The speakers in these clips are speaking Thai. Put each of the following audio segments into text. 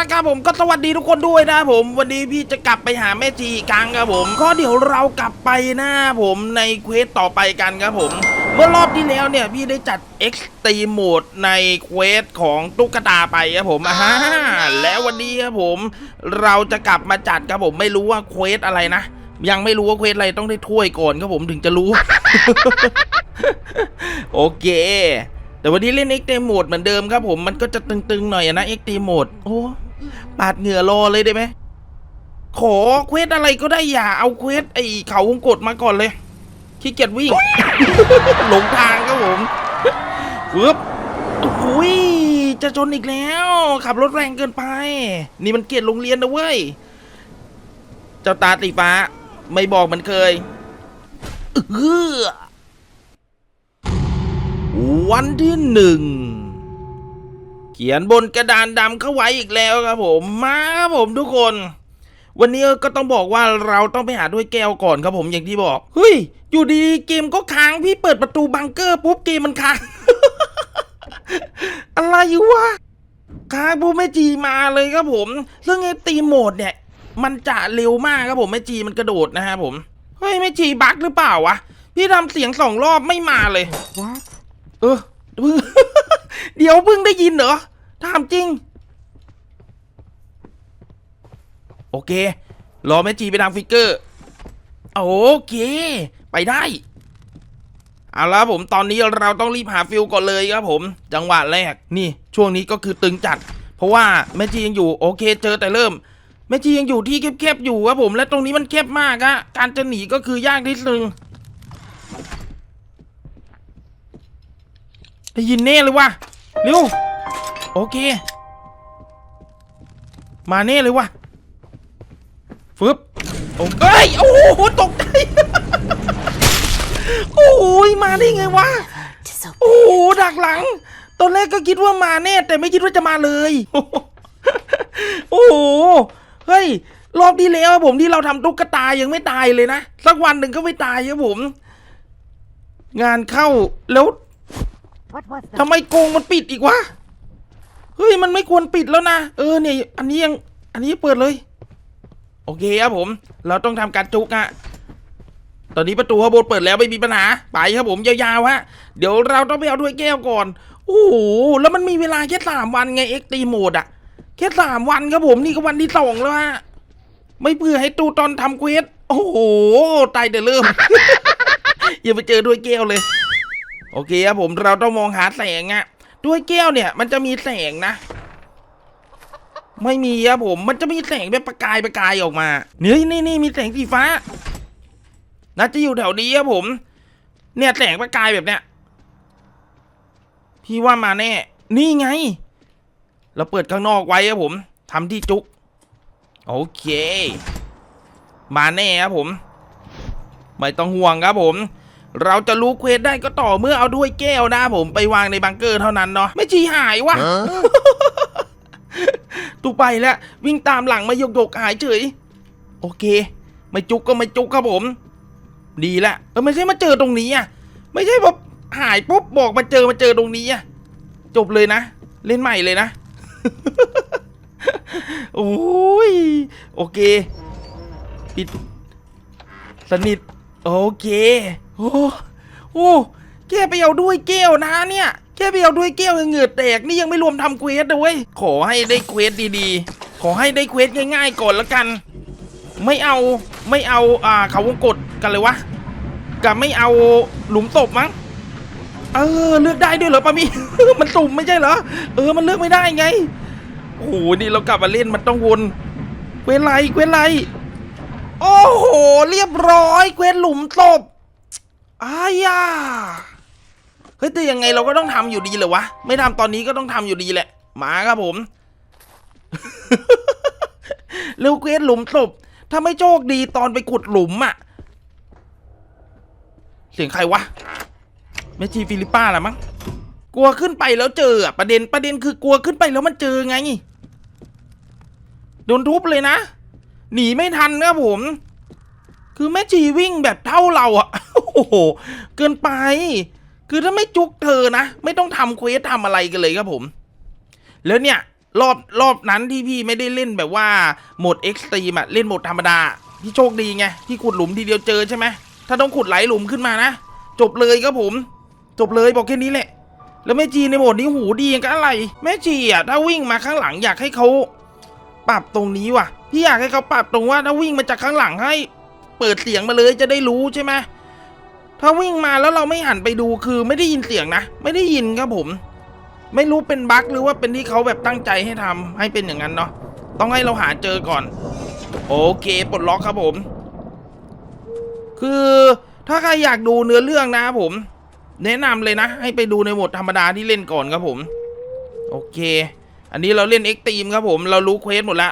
ละครับผมก็สวัสดีทุกคนด้วยนะผม วันนี้พี่จะกลับไปหาแม่จีอีกครั้งครับผมก็เดี๋ยวเรากลับไปนะผมในเควสต่อไปกันครับผม เมื่อรอบที่แล้วเนี่ยพี่ได้จัด X ตีโหมดในเควสของตุ๊กตาไปครับผมอ่าฮะแล้ววันนี้ครับผม เราจะกลับมาจัดครับผมไม่รู้ว่าเควสอะไรนะ ยังไม่รู้ว่าเควสอะไรต้องได้ถ้วยก่อนครับผมถึงจะรู้ โอเค แต่วันนี้เล่น X เต็มโหมดเหมือนเดิมครับผมมันก็จะตึงๆหน่อยอะนะ X เต็มโหมดโอ้ ปาดเหงื่อรอเลยได้ไหมขอเควสอะไรก็ได้อย่าเอาเควสไอ้เขาวงกดมาก่อนเลยขี้เกียจวิ่ง หลงทางครับผมปึ๊บโอ้ยจะชนอีกแล้ว ขับรถแรงเกินไป นี่มันเกียรติโรงเรียนนะเว้ย เจ้าตาตีฟ้า ไม่บอกเหมันเคยเออวันที่หนึ่งเขียนบนกระดานดำเข้าไว้อีกแล้วครับผมมาครับผมทุกคน วันนี้ก็ต้องบอกว่าเราต้องไปหาด้วยแก้วก่อนครับผมอย่างที่บอกเฮ้ยอยู่ดีๆเกมก็ค้างพี่เปิดประตูบังเกอร์ปุ๊บเกมมันค้างอะไรวะค้างปุ๊บแม่จีมาเลยครับผมซึ่องไอ้ตีโหมดเนี่ย มันจะเร็วมากครับผมแม่จีมันกระโดดนะฮะผมเฮ้ยแม่จีบั๊กหรือเปล่าวะพี่ทำเสียงสองรอบไม่มาเลยเออเพิ่งเดี๋ยวเพิ่งได้ยินเหรอ ถามจริง โอเค รอแมจีไปทางฟิกเกอร์ โอเค ไปได้ เอาละผมตอนนี้เราต้องรีบหาฟิลก่อนเลยครับผม จังหวะแรก นี่ ช่วงนี้ก็คือตึงจัด เพราะว่าแมจียังอยู่ โอเค เจอแต่เริ่มแมจียังอยู่ที่แคบๆอยู่ครับผม และตรงนี้มันแคบมากอะการจะหนีก็คือยากนิดนึงได้ยินแน่เลยว่ะเร็ว โอเค มาแน่เลยว่ะฟึบโอ้เอ้ยโอ้โหตกใจโอ้ยมาได้ไงวะโอ้โหดักหลัง ตอนแรกก็คิดว่ามาแน่แต่ไม่คิดว่าจะมาเลย โอ้โหเฮ้ยรอบที่แล้วผมที่เราทำตุ๊กตายังไม่ตายเลยนะ สักวันหนึ่งก็ไม่ตายครับผม งานเข้าแล้ว What was ทำไมโกงมันปิดอีกวะ เฮ้ยมันไม่ควรปิดแล้วนะ เออเนี่ยอันนี้ยังอันนี้เปิดเลย โอเคครับผม เราต้องทำการจุกอะตอนนี้ประตูข้างบนเปิดแล้วไม่มีปัญหาไปครับผมยาวๆฮะเดี๋ยวเราต้องไปเอาด้วยแก้วก่อนโอ้โหแล้วมันมีเวลาแค่สามวันไงเอ็กตีโหมดอะแค่สามวันครับผมนี่ก็วันที่สองแล้วฮะไม่เพื่อให้ตูตอนทำเควสโอ้โหตายแต่เริ่มอย่าไปเจอด้วยแก้วเลย โอเคครับผมเราต้องมองหาแสงอะ ด้วยแก้วเนี่ย มันจะมีแสงนะ ไม่มีครับผม มันจะมีแสงแบบประกายประกายออกมาเนี่ยนี่นี่มีแสงสีฟ้าน่าจะอยู่แถวนี้ครับผม เนี่ยแสงประกายแบบเนี้ยพี่ว่ามาแน่ นี่ไง เราเปิดข้างนอกไว้ครับผมทำที่จุก โอเค มาแน่ครับผม ไม่ต้องห่วงครับผม เราจะรู้เควสได้ก็ต่อเมื่อเอาด้วยแก้วนะผมไปวางในบังเกอร์เท่านั้นเนาะไม่ชีหายวะตูไปแล้ววิ่งตามหลังมาหยกหยกๆหายเฉย โอเค ไม่จุกก็ไม่จุกครับผม ดีละเออไม่ใช่มาเจอตรงนี้อะ ไม่ใช่แบบหายปุ๊บบอกมาเจอมาเจอตรงนี้อะ จบเลยนะ เล่นใหม่เลยนะ โอ้ยโอเค ปิด สนิท โอเค โอ้โอ้แค่ไปเอาด้วยแก้วนะเนี่ยแค่ไปเอาด้วยแก้วยังเหงื่อแตกนี่ยังไม่รวมทำเควสเลยเว้ยขอให้ได้เควสดีๆ ขอให้ได้เควสง่ายๆก่อนละกัน ไม่เอาไม่เอาอ่าเขาวงกดกันเลยวะกับไม่เอาหลุมศพมั้งเออเลือกได้ด้วยเหรอปามี มันสุ่มไม่ใช่เหรอเออมันเลือกไม่ได้ไงโอ้โหนี่เรากลับมาเล่นมันต้องวนเควสไรเควสไรโอ้โห เรียบร้อยเควสหลุมศพ อายาเฮ้ยแต่ยังไงเราก็ต้องทำอยู่ดีเลยวะ ไม่ทำตอนนี้ก็ต้องทำอยู่ดีแหละ มาครับผมเร็วเควสหลุมศพถ้าไม่โชคดีตอนไปขุดหลุมอะเสียงใครวะแม่ชีฟิลิปป้าแหละมั้งกลัวขึ้นไปแล้วเจออะประเด็นประเด็นคือกลัวขึ้นไปแล้วมันเจอไงโดนทุบเลยนะ หนีไม่ทันนะครับผม คือแม่ชีวิ่งแบบเท่าเราอะ อ้โห เกินไป คือถ้าไม่จุกเธอนะ ไม่ต้องทำเควสทำอะไรกันเลยครับผม แล้วเนี่ย รอบรอบนั้นที่พี่ไม่ได้เล่นแบบว่าโหมดเอ็กซ์ตรีมอะเล่นโหมดธรรมดา พี่โชคดีไงที่ขุดหลุมทีเดียวเจอใช่ไหมถ้าต้องขุดหลายหลุมขึ้นมานะ จบเลยครับผม จบเลยบอกแค่นี้แหละ แล้วแม่จีในโหมดนี้หูดีกันอะไร แม่จีอะถ้าวิ่งมาข้างหลังอยากให้เขาปรับตรงนี้ว่ะ พี่อยากให้เขาปรับตรงว่าถ้าวิ่งมาจากข้างหลังให้ เปิดเสียงมาเลยจะได้รู้ใช่ไหม ถ้าวิ่งมาแล้วเราไม่หันไปดูคือไม่ได้ยินเสียงนะ ไม่ได้ยินครับผม ไม่รู้เป็นบั๊กหรือว่าเป็นที่เขาแบบตั้งใจให้ทำให้เป็นอย่างนั้นเนาะต้องให้เราหาเจอก่อน โอเคปลดล็อกครับผม คือถ้าใครอยากดูเนื้อเรื่องนะผม แนะนำเลยนะ ให้ไปดูในโหมดธรรมดาที่เล่นก่อนครับผม โอเค อันนี้เราเล่นเอ็กตีมครับผม เรารู้เควสหมดละ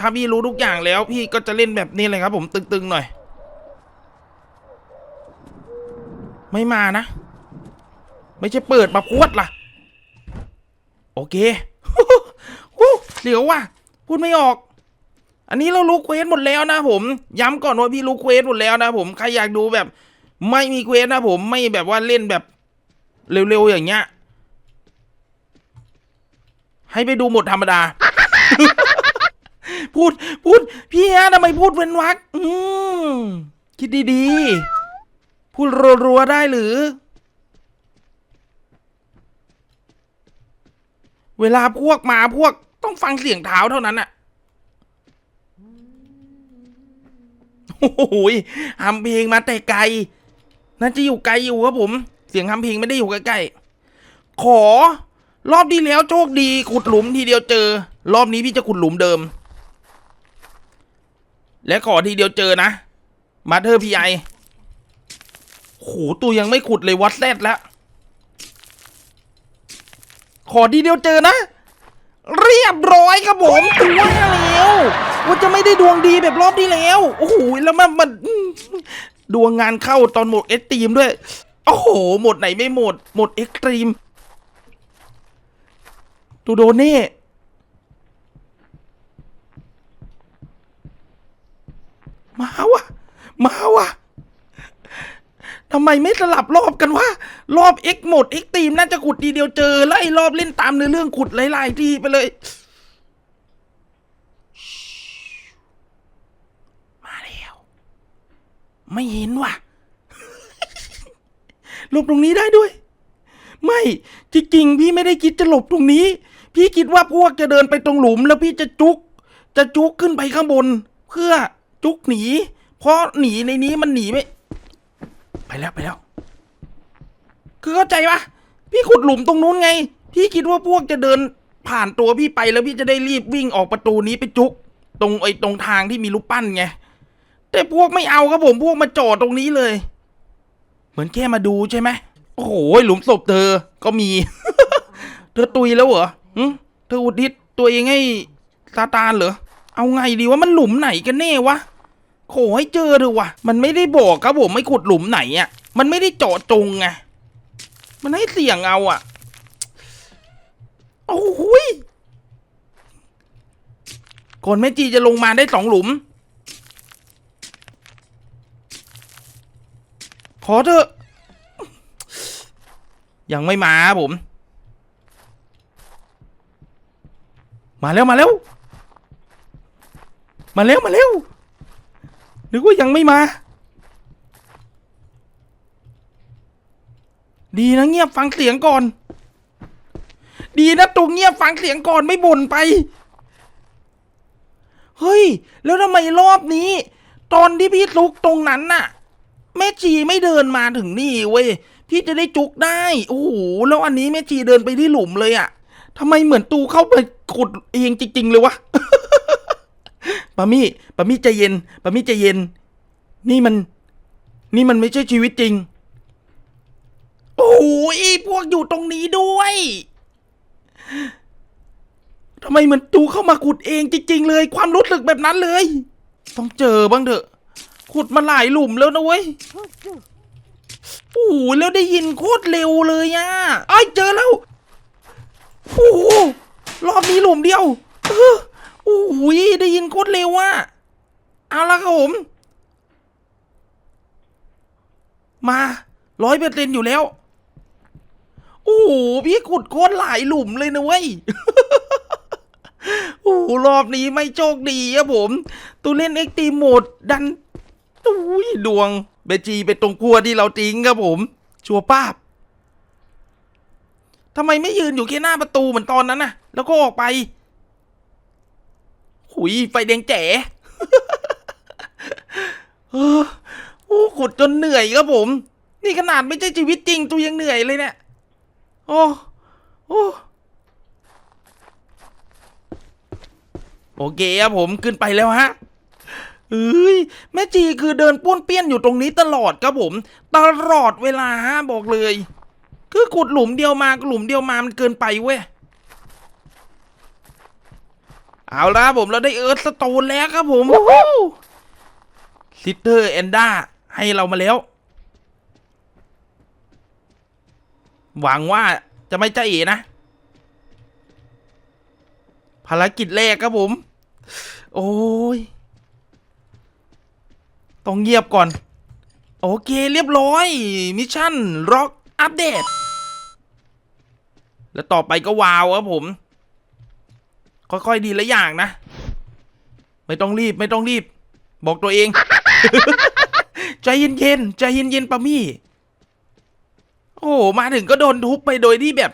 ถ้าพี่รู้ทุกอย่างแล้ว พี่ก็จะเล่นแบบนี้เลยครับผมตึงๆหน่อย ไม่มานะ ไม่ใช่เปิดมาพวดล่ะ โอเคเดี๋ยวว่ะ พูดไม่ออก อันนี้เรารู้เควสหมดแล้วนะผม ย้ำก่อนว่าพี่รู้เควสหมดแล้วนะผม ใครอยากดูแบบ ไม่มีเควสนะผม ไม่แบบว่าเล่นแบบ เร็วๆอย่างเงี้ย ให้ไปดูหมดธรรมดา พูด พูด พี่ฮะทำไมพูดเว้นวรรคอืมคิดดีๆ พูดรัวๆได้หรือ เวลาพวกมาพวกต้องฟังเสียงเท้าเท่านั้นอะโอ้โหทำเพลงมาแต่ไกล น่าจะอยู่ไกลอยู่ครับผม เสียงทำเพลงไม่ได้อยู่ใกล้ๆขอ รอบที่แล้วโชคดี ขุดหลุมทีเดียวเจอ รอบนี้พี่จะขุดหลุมเดิม และขอทีเดียวเจอนะ มาเธอพีไอ โหตัวยังไม่ขุดเลยวัดแซดแล้ว ขอทีเดียวเจอนะ เรียบร้อยครับผมตัวแล้วว่าจะไม่ได้ดวงดีแบบรอบที่แล้ว โอ้โหแล้วมันมันดวงงานเข้าตอนหมดเอ็กตรีมด้วย โอ้โห หมดไหนไม่หมด หมดเอ็กตรีมตูโดเน่มาวะ มาวะ ทำไมไม่สลับรอบกันวะ รอบเอกหมดเอกตีมน่าจะขุดทีเดียวเจอ แล้วไอ้รอบเล่นตามเนื้อเรื่องขุดหลายๆทีไปเลย มาแล้ว ไม่เห็นว่ะหลบตรงนี้ได้ด้วย ไม่จริงๆพี่ไม่ได้คิดจะหลบตรงนี้ พี่คิดว่าพวกจะเดินไปตรงหลุม แล้วพี่จะจุก จะจุกขึ้นไปข้างบน เพื่อจุกหนี เพราะหนีในนี้มันหนีไม่ ไปแล้วไปแล้ว คือเข้าใจปะพี่ขุดหลุมตรงนู้นไง พี่คิดว่าพวกจะเดินผ่านตัวพี่ไปแล้วพี่จะได้รีบวิ่งออกประตูนี้ไปจุก ตรงไอ้ตรงทางที่มีรูปปั้นไง แต่พวกไม่เอาครับผมพวกมาจอดตรงนี้เลย เหมือนแค่มาดูใช่ไหมโอ้โหหลุมศพเธอก็มี เธอตุยแล้วเหรอเธออุทิศตัวเองให้ซาตานเหรอเอาไงดีว่ามันหลุมไหนกันแน่วะ ขอให้เจอเถอะวะมันไม่ได้บอกครับผมไม่ขุดหลุมไหนอะ มันไม่ได้เจาะจงไงมันให้เสี่ยงเอาอะโอ้โหยก่อนแม่จีจะลงมาได้สองหลุม ขอเถอะ ยังไม่มาผม มาแล้วมาแล้ว มาแล้วมาแล้ว นึกว่ายังไม่มา ดีนะเงียบฟังเสียงก่อน ดีนะตัวเงียบฟังเสียงก่อนไม่บ่นไป เฮ้ย แล้วทำไมรอบนี้ ตอนที่พี่ซุกตรงนั้นน่ะ แม่จีไม่เดินมาถึงนี่เว้ยพี่จะได้จุกได้ โอ้โห แล้วอันนี้แม่จีเดินไปที่หลุมเลยอะทำไมเหมือนตูเข้าไปขุดเองจริง ๆ เลยวะ ปามี่ปามี่ใจเย็นปามี่ใจเย็น นี่มัน นี่มันไม่ใช่ชีวิตจริง โอ้ยพวกอยู่ตรงนี้ด้วยทำไมเหมือนตูเข้ามาขุดเองจริง ๆ เลย ความรู้สึกแบบนั้นเลย ต้องเจอบ้างเถอะ ขุดมาหลายหลุมแล้วนะเว้ยโอ้โหแล้วได้ยินโคตรเร็วเลยอะไอ้เจอแล้วโอ้โหรอบนี้หลุมเดียวเออ อ้โหได้ยินโคตรเร็วอะเอาละครับผม มาร้อยเปอร์เซ็นอยู่แล้ว โอ้โหพี่ขุดโคตรหลายหลุมเลยนะเว้ยโอ้โหรอบนี้ไม่โชคดีครับผม ตัวเล่นเอ็กตีโหมดดันอุ้ยดวงเบจีเป็นตรงครัวที่เราทิ้งครับผม ชัวป้าบทำไมไม่ยืนอยู่แค่หน้าประตูเหมือนตอนนั้นนะแล้วก็ออกไป หุยไฟแดงแจ๋โอ้ขุดจนเหนื่อยครับผม นี่ขนาดไม่ใช่ชีวิตจริงตัวยังเหนื่อยเลยเนี่ย โอ้โอ้โอเคครับผมขึ้นไปแล้วฮะเอ้ยแม่จีคือเดินป้วนเปี้ยนอยู่ตรงนี้ตลอดครับผม ตลอดเวลาฮะบอกเลย คือขุดหลุมเดียวมาหลุมเดียวมามันเกินไปเว้ย เอาละครับผมเราได้เอิร์ธสโตนแล้วครับผมซิสเตอร์แอนด้าให้เรามาแล้ว หวังว่าจะไม่ใจเอ๋นะ ภารกิจแรกครับผม โอ้ย ต้องเงียบก่อน โอเคเรียบร้อย มิชชั่นร็อกอัปเดต แล้วต่อไปก็วาวครับผม ค่อยๆดีละอย่างนะ ไม่ต้องรีบไม่ต้องรีบ บอกตัวเอง ใจเย็นๆใจเย็นๆปามี่ โอ้โหมาถึงก็โดนทุบไปโดยที่แบบ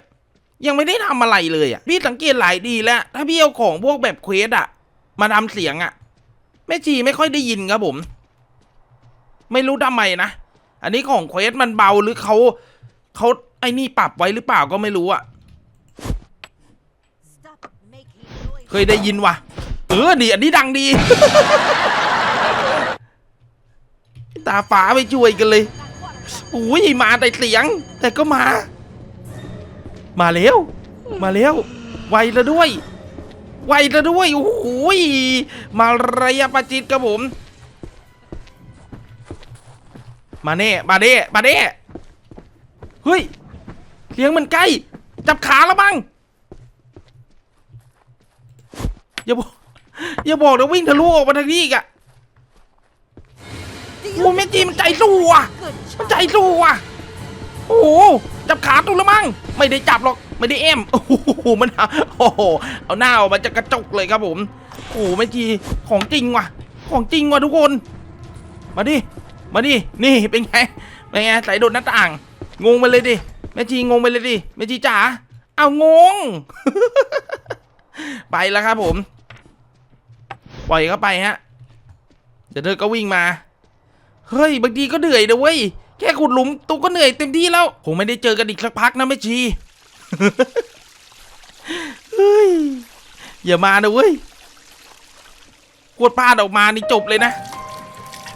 ยังไม่ได้ทำอะไรเลยอะ พี่สังเกตหลายดีแล้ว ถ้าพี่เอาของพวกแบบเควสอะ มาทำเสียงอะแม่จีไม่ค่อยได้ยินครับผม ไม่รู้ทำไมนะ อันนี้ของเควสมันเบาหรือเขาเขาไอ้นี่ปรับไว้หรือเปล่าก็ไม่รู้อะ Stop making noise. เค ยได้ยินว่ะ เออดีอันนี้ดังดี ตาฝาไปช่วยกันเลยโอ้ยมาแต่เสียง แต่ก็มา มาแล้ว มาแล้ว ไวแล้วด้วย ไวแล้วด้วยโอ้ยมาระยะประจิตครับผม มาเน่มาเน่มาเน่เฮ้ยเสียงมันใกล้ จับขาแล้วบ้าง อย่าบอกอย่าบอกนะวิ่งทะลุออกมาทางนี้อีกอะ Do โอ้แม่จีมันใจสู้อะ Good มัน job. ใจสู้อะโอ้โหจับขาตุแล้วมั้งไม่ได้จับหรอกไม่ได้แอมโอ้โหมันเอาโอ้โหเอาหน้าออกมาจากกระจกเลยครับผมโอ้โหแม่จีของจริงว่ะ ของจริงว่ะทุกคน มาดิมาดินี่เป็นไงเป็นไงใส่โดดหน้าต่างงงไปเลยดิแม่จีงงไปเลยดิแม่จีจ๋าเอางง ไปแล้วครับผม ปล่อยเข้าไปฮะเดี๋ยวเธอก็วิ่งมา เฮ้ยบางทีก็เหนื่อยนะเว้ยแค่ขุดหลุมตูก็เหนื่อยเต็มที่แล้วคงไม่ได้เจอกันอีกสักพักนะแม่ชีเฮ้ยอย่ามานะเว้ยกวดพลาดออกมานี่จบเลยนะ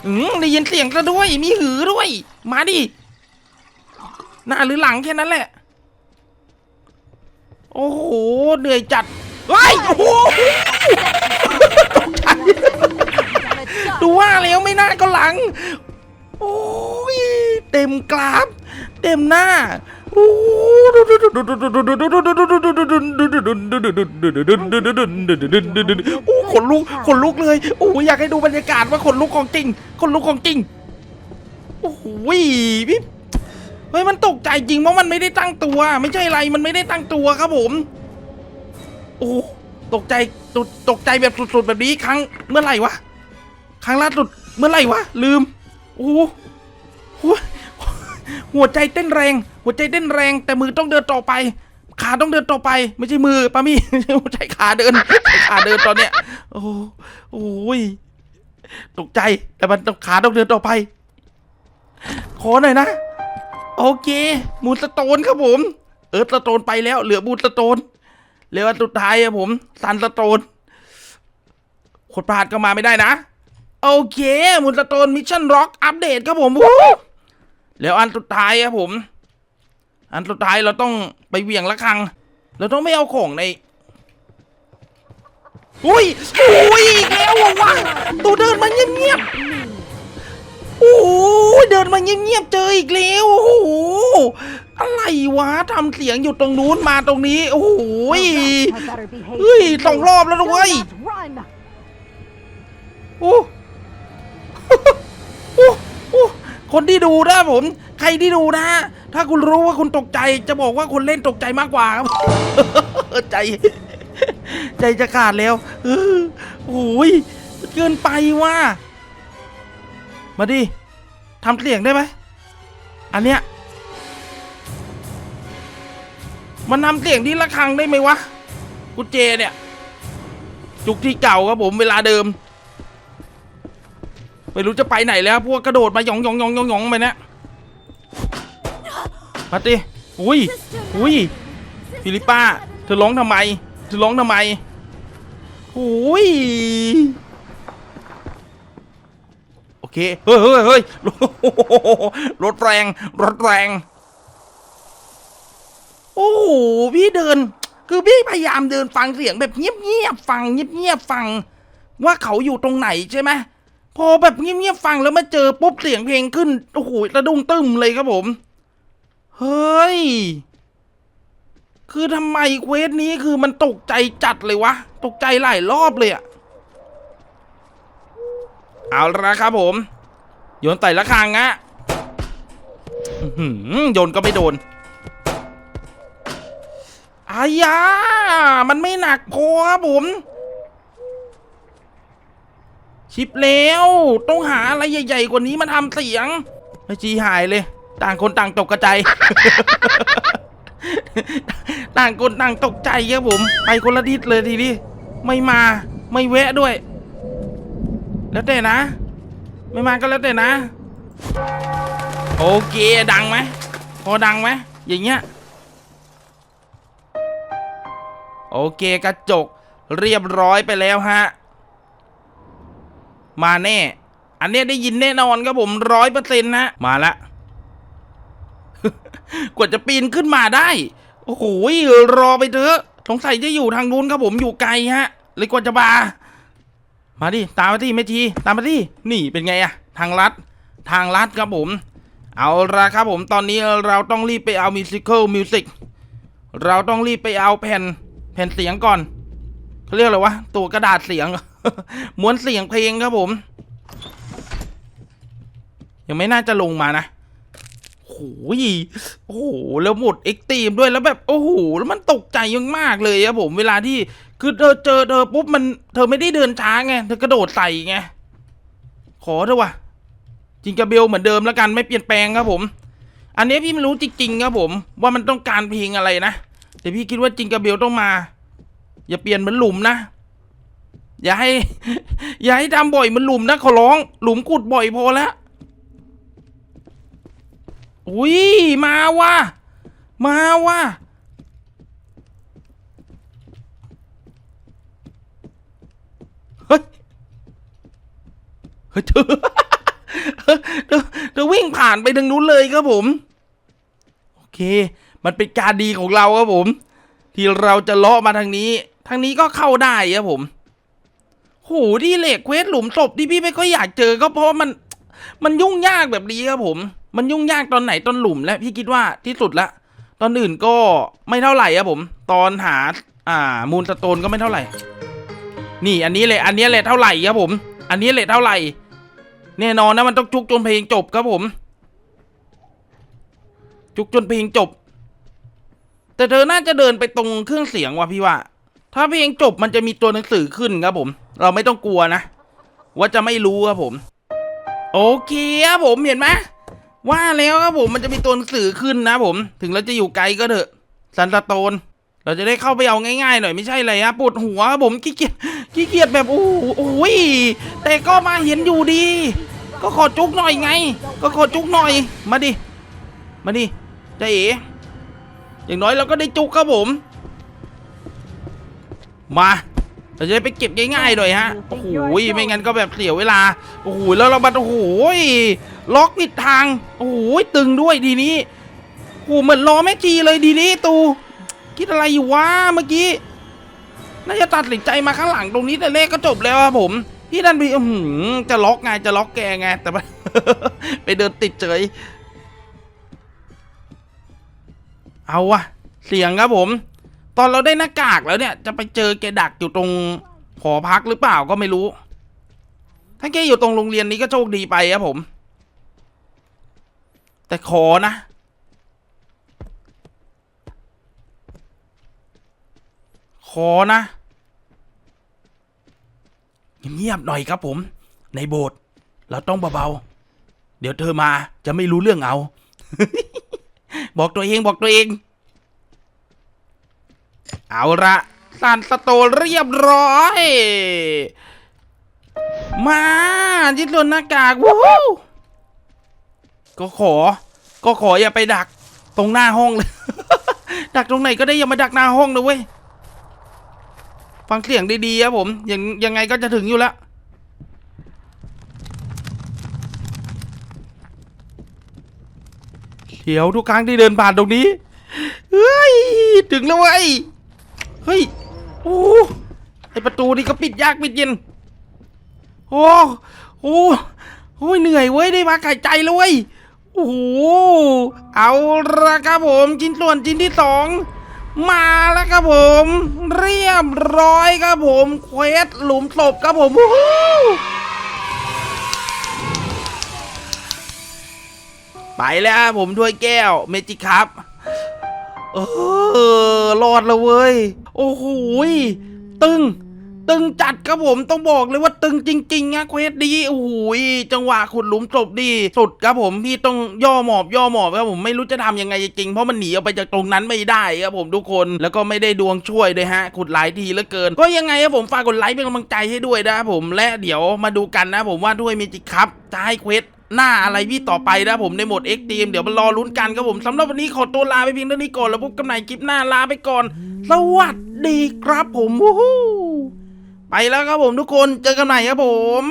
อืมได้ยินเสียงซะด้วย มีหือด้วย มาดิหน้าหรือหลังแค่นั้นแหละ โอ้โห เหนื่อยจัดเฮ้ยโอ้โห ไม่น่าก็หลัง โอ้ยเต็มกราฟ เต็มหน้าโอ้ขนลุกขนลุกเลยโอ้อยากให้ดูบรรยากาศว่าขนลุกของจริงขนลุกของจริงโอ้โหพี่เฮ้ยมันตกใจจริงเพราะมันไม่ได้ตั้งตัว ไม่ใช่อะไรมันไม่ได้ตั้งตัวครับผมโอ้ตกใจตกใจแบบสุดๆแบบนี้ครั้งเมื่อไหร่วะครั้งล่าสุด เมื่อไหร่วะ ลืม โอ้โหหัวหัวใจเต้นแรง หัวใจเต้นแรง แต่มือต้องเดินต่อไป ขาต้องเดินต่อไป ไม่ใช่มือปามี่หัวใจขาเดินขาเดินตอนเนี้ย โอ้โหโอ้ยตกใจแต่มันต้องขาต้องเดินต่อไป ขอหน่อยนะ โอเคมูลสโตนครับผม เอิร์ธสโตนไปแล้ว เหลือมูลสโตนเหลืออันสุดท้ายอะผมซันสโตนโคตรพลาดก็มาไม่ได้นะ โอเคมูลสโตนมิชชั่นร็อกอัปเดตครับผมวู้แล้วอันสุดท้ายครับผม อันสุดท้ายเราต้องไปเหวี่ยงละครัง เราต้องไม่เอาของในอุ้ยอุ้ยอีกแล้วอะวะตัวเดินมาเงียบๆโอ้โหเดินมาเงียบๆเจออีกแล้วโอ้โหอะไรวะทำเสียงอยู่ตรงนู้นมาตรงนี้ โอ้โห I better behave. เฮ้ยสองรอบแล้วนะเว้ย Do not run. โอ้โอ้โอ้ คนที่ดูนะผม ใครที่ดูนะ ถ้าคุณรู้ว่าคุณตกใจจะบอกว่าคนเล่นตกใจมากกว่าครับใจ ใจจะขาดแล้วโอ้ยเกินไปว่ะมาดิทำเสียงได้ไหมอันเนี้ยมันทำเสียงที่ระฆังได้ไหมวะ กุญเจเนี่ย จุกที่เก่าครับผมเวลาเดิม ไม่รู้จะไปไหนแล้ว พวกกระโดดมาหยองหยองหยองหยองหยองไปนะมาดิอุ้ยอุ้ยฟิลิปป้า เธอร้องทำไม เธอร้องทำไมอุ้ยโอเค เฮ้ยเฮ้ยเฮ้ยรถแรง รถแรง โอ้โหพี่เดิน คือพี่พยายามเดินฟังเสียงแบบเงียบๆฟังเงียบๆฟัง ว่าเขาอยู่ตรงไหนใช่ไหม พอแบบเงียบๆฟังแล้วมาเจอปุ๊บเสียงเพลงขึ้น โอ้โหระดุ้งตึมเลยครับผม เฮ้ย คือทำไมเควสนี้คือมันตกใจจัดเลยวะ ตกใจหลายรอบเลยอะเอาละครับผม โยนไต่ละคังอะโยนก็ไม่โดนอายามันไม่หนักพอครับผม ชิปแล้ว ต้องหาอะไรใหญ่ๆกว่านี้มาทำเสียงไอจีหายเลย ต่างคนต่างตกกระจายต่างคนต่างตกใจครับผม ไปคนละทิศเลยทีนี้ไม่มาไม่แวะด้วย แล้วแต่นะ ไม่มาก็แล้วแต่นะ โอเคดังไหมพอดังไหมอย่างเงี้ยโอเคกระจกเรียบร้อยไปแล้วฮะ มาแน่ อันเนี้ยได้ยินแน่นอนครับผมร้อยเปอร์เซ็นต์นะ มาละ กว่าจะปีนขึ้นมาได้ โอ้โหรอไปเถอะสงสัยจะอยู่ทางนู้นครับผมอยู่ไกลฮะ เลยกว่าจะมามาดิ ตามมาที่เมที ตามมาที่นี่เป็นไงอะทางลัด ทางลัดครับผม เอาละครับผมตอนนี้เราต้องรีบไปเอามิวสิควลมิวสิกเราต้องรีบไปเอาแผ่นแผ่นเสียงก่อนเขาเรียกอะไรวะ ตัวกระดาษเสียง ม้วนเสียงเพลงครับผม ยังไม่น่าจะลงมานะโอ้ยโอ้โห แล้วหมดเอ็กตีมด้วยแล้วแบบ โอ้โห แล้วมันตกใจยังมากเลยครับผมเวลาที่คือเธอเจอเธอปุ๊บมันเธอไม่ได้เดินช้าไงเธอกระโดดใส่ไง ขอเถอะวะจิงกระเบลเหมือนเดิมแล้วกันไม่เปลี่ยนแปลงครับผม อันนี้พี่ไม่รู้จริงๆครับผม ว่ามันต้องการเพลงอะไรนะแต่พี่คิดว่าจิงกระเบลต้องมา อย่าเปลี่ยนเหมือนหลุมนะ อย่าให้ อย่าให้ทำบ่อยมือนหลุมนะขอร้อง หลุมขุดบ่อยพอแล้วอุ้ยมาว่ะมาว่ะเฮ้ยเฮ้ยเธอเธอเธอวิ่งผ่านไปทางนู้นเลยครับผม โอเค มันเป็นการดีของเราครับผม ที่เราจะเลาะมาทางนี้ ทางนี้ก็เข้าได้ครับผม โหที่เหล็กเควสหลุมศพที่พี่ไม่ค่อยอยากเจอก็เพราะมัน มันยุ่งยากแบบนี้ครับผม มันยุ่งยากตอนไหนตอนหลุมและพี่คิดว่าที่สุดละ ตอนอื่นก็ไม่เท่าไหร่ครับผม ตอนหา อ่า มูลสโตนก็ไม่เท่าไหร่ นี่อันนี้เลยอันนี้แหละเท่าไหร่ครับผม อันนี้แหละเท่าไหร่ แน่นอนนะมันต้องจุกจนเพลงจบครับผม จุกจนเพลงจบ แต่เธอน่าจะเดินไปตรงเครื่องเสียงว่ะพี่ว่า ถ้าเพลงจบมันจะมีตัวหนังสือขึ้นครับผม เราไม่ต้องกลัวนะ ว่าจะไม่รู้ครับผม โอเคครับผมเห็นไหมว่าแล้วครับผมมันจะมีตัวหนังสือขึ้นนะผม ถึงเราจะอยู่ไกลก็เถอะซันตาโตน เราจะได้เข้าไปเอาง่ายๆหน่อยไม่ใช่อะไรฮะปวดหัวครับผมขี้เกียจขี้เกียจแบบโอ้โหแต่ก็มาเห็นอยู่ดี ก็ขอจุกหน่อยไง ก็ขอจุกหน่อย มาดิ มาดิใจเอ๋อย่างน้อยเราก็ได้จุกครับผม มาเราจะได้ไปเก็บง่ายๆหน่อยฮะ โอ้โหไม่งั้นก็แบบเสียเวลา โอ้โห แล้วเราบัดโอ้โหล็อกปิดทาง โอ้โห ตึงด้วยทีนี้โอ้โหเหมือนรอแม่จีเลยทีนี้ตู คิดอะไรอยู่วะเมื่อกี้ น่าจะตัดสินใจมาข้างหลังตรงนี้แต่เลขก็จบแล้วครับผม พี่ดันไปอื้อหือจะล็อกไง จะล็อกแกไง แต่ไปไปเดินติดเฉย เอาวะเสียงครับผม ตอนเราได้หน้ากากแล้วเนี่ยจะไปเจอแกดักอยู่ตรงหอพักหรือเปล่าก็ไม่รู้ ถ้าแกอยู่ตรงโรงเรียนนี้ก็โชคดีไปครับผม แต่ขอนะ ขอนะเงียบๆหน่อยครับผม ในโบสถ์เราต้องเบาๆ เดี๋ยวเธอมาจะไม่รู้เรื่องเอา บอกตัวเองบอกตัวเอง เอาละสานสโตเรียบร้อย มาจิตส่วนหน้ากากวู้ฮู้ก็ขอ ก็ขออย่าไปดักตรงหน้าห้องเลย ดักตรงไหนก็ได้อย่ามาดักหน้าห้องนะเว้ย ฟังเสียงดีๆครับผมยังยังไงก็จะถึงอยู่แล้วเดี๋ยวทุกครั้งที่เดินผ่านตรงนี้ เฮ้ย ถึงแล้วเว้ย เฮ้ยโอ้ไอประตูนี่ก็ปิดยากปิดเย็น โอ้โอ้โอ้ยเหนื่อยเว้ยได้มาไก่ใจแล้วเว้ยโอ้โหเอาละครับผมชิ้นส่วนชิ้นที่สองมาแล้วครับผม เรียบร้อยครับผมเควสหลุมศพครับผมไปแล้วผมถ้วยแก้วเมจิครับ เออรอดแล้วเว้ย โอ้โหตึง ตึงจัดครับผมต้องบอกเลยว่าตึงจริงๆนะเควสดีโอ้โหจังหวะขุดหลุมศพดีสุดครับผมพี่ต้องย่อหมอบย่อหมอบครับผมไม่รู้จะทำยังไงจริงเพราะมันหนีออกไปจากตรงนั้นไม่ได้ครับผมทุกคนแล้วก็ไม่ได้ดวงช่วยด้วยฮะ ขุดหลายทีเหลือเกิน ก็ยังไงครับผมฝากกดไลค์เป็นกำลังใจให้ด้วยนะครับผมและเดี๋ยวมาดูกันนะผมว่าด้วยเมจิครับจะให้เควส หน้าอะไรพี่ต่อไปนะผมในโหมด X ทีมเดี๋ยวมารอลุ้นกันครับผมสำหรับวันนี้ขอตัวลาไปเพียงเท่านี้ก่อนแล้วพบกันใหม่คลิปหน้าลาไปก่อน สวัสดีครับผมวู้ฮู้ไปแล้วครับผมทุกคนเจอกันใหม่ครับผม